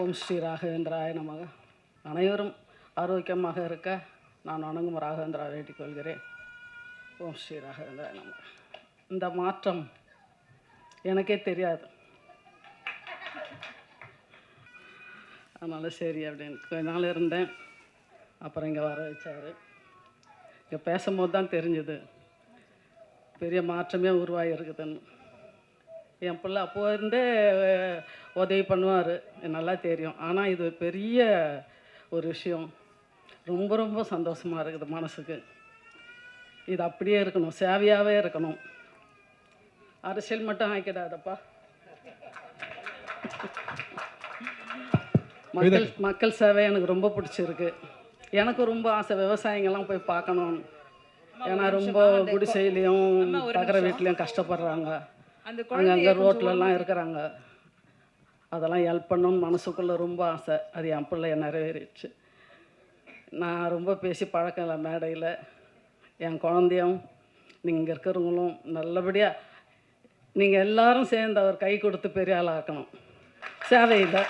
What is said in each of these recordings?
ஓம் ஸ்ரீ ராகவேந்திராய நமக. அனைவரும் ஆரோக்கியமாக இருக்க நான் வணங்கும் ராகவேந்திரா வேண்டிக் கொள்கிறேன். ஓம் ஸ்ரீ ராகவேந்திராய நமக. இந்த மாற்றம் எனக்கே தெரியாது. அதனால் சரி அப்படின்னு கொஞ்ச நாள் இருந்தேன். அப்புறம் இங்கே வர வச்சார். இங்கே பேசும்போது தான் தெரிஞ்சுது. பெரிய மாற்றமே உருவாகி இருக்குதுன்னு. என் பிள்ளை அப்போ இருந்தே உதவி பண்ணுவார். நல்லா தெரியும். ஆனால் இது பெரிய ஒரு விஷயம். ரொம்ப ரொம்ப சந்தோஷமாக இருக்குது மனசுக்கு. இது அப்படியே இருக்கணும். சேவையாகவே இருக்கணும். அரசியல் மட்டும் ஆக்கிடாதப்பா. மக்கள் மக்கள் சேவை எனக்கு ரொம்ப பிடிச்சிருக்கு. எனக்கு ரொம்ப ஆசை விவசாயிங்கெல்லாம் போய் பார்க்கணும்னு ஏன்னா ரொம்ப குடிசையிலையும் தகர வீட்லேயும் கஷ்டப்படுறாங்க. அந்த அங்கங்கே ரோட்லலாம் இருக்கிறாங்க. அதெல்லாம் ஹெல்ப் பண்ணணும்னு மனசுக்குள்ளே ரொம்ப ஆசை. அது என் பிள்ளைய நிறைவேறிடுச்சு. நான் ரொம்ப பேசி பழக்கம் இல்லை மேடையில். என் குழந்தையும் நீங்கள் இருக்கிறவங்களும் நல்லபடியாக நீங்கள் எல்லாரும் சேர்ந்து அவர் கை கொடுத்து பெரிய ஆளாக்கணும் சேவையில்.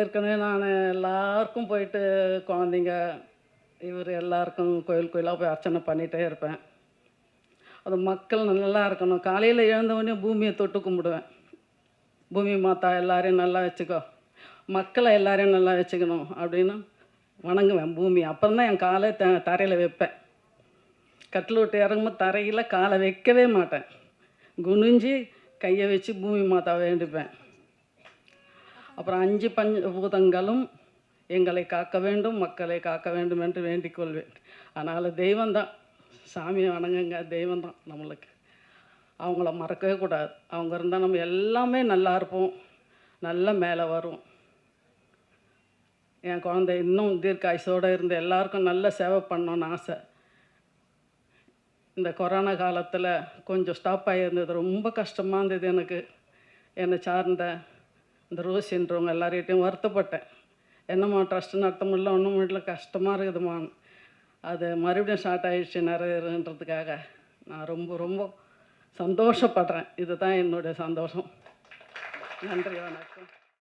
ஏற்கனவே நான் எல்லாருக்கும் போயிட்டு குழந்தைங்க இவர் எல்லாருக்கும் கோயில் கோயிலாக போய் அர்ச்சனை பண்ணிகிட்டே இருப்பேன். அது மக்கள் நல்லா இருக்கணும். காலையில் எழுந்தவொடனே பூமியை தொட்டு கும்பிடுவேன். பூமி மாத்தா எல்லாரையும் நல்லா வச்சுக்கோ. மக்களை எல்லாரையும் நல்லா வச்சுக்கணும் அப்படின்னு வணங்குவேன் பூமி அப்புறம் தான் என் காலை த தரையில் வைப்பேன். கட்டில் விட்டு இறங்கும்போது தரையில் காலை வைக்கவே மாட்டேன். குனிஞ்சு கையை வச்சு பூமி மாத்தா வேண்டிப்பேன். அப்புறம் அஞ்சு பஞ்ச பூதங்களும் எங்களை காக்க வேண்டும் மக்களை காக்க வேண்டும் என்று வேண்டிக் கொள்வேன். அதனால் தெய்வம்தான். சாமியை வணங்குங்க தெய்வம்தான் நம்மளுக்கு. அவங்கள மறக்கவே கூடாது. அவங்க இருந்தால் நம்ம எல்லாமே நல்லா இருப்போம். நல்ல மேலே வரும். என் குழந்தை இன்னும் தீர்க்காயுசோடு இருந்து எல்லாருக்கும் நல்ல சேவை பண்ணணும்னு ஆசை. இந்த கொரோனா காலத்தில் கொஞ்சம் ஸ்டாப் ஆகியிருந்தது ரொம்ப கஷ்டமாக இருந்தது எனக்கு. என்னை சார்ந்த இந்த ரோசின்றவங்க எல்லார்கிட்டையும் வருத்தப்பட்டேன். என்னம்மா ட்ரஸ்ட் நடத்த முடியல ஒன்றும் முடியல கஷ்டமாக இருக்குதும்மா அது மறுபடியும் ஸ்டார்ட் ஆகிடுச்சு நிறையன்றதுக்காக நான் ரொம்ப ரொம்ப சந்தோஷப்படுறேன். இதுதான் என்னுடைய சந்தோஷம். நன்றி வணக்கம்.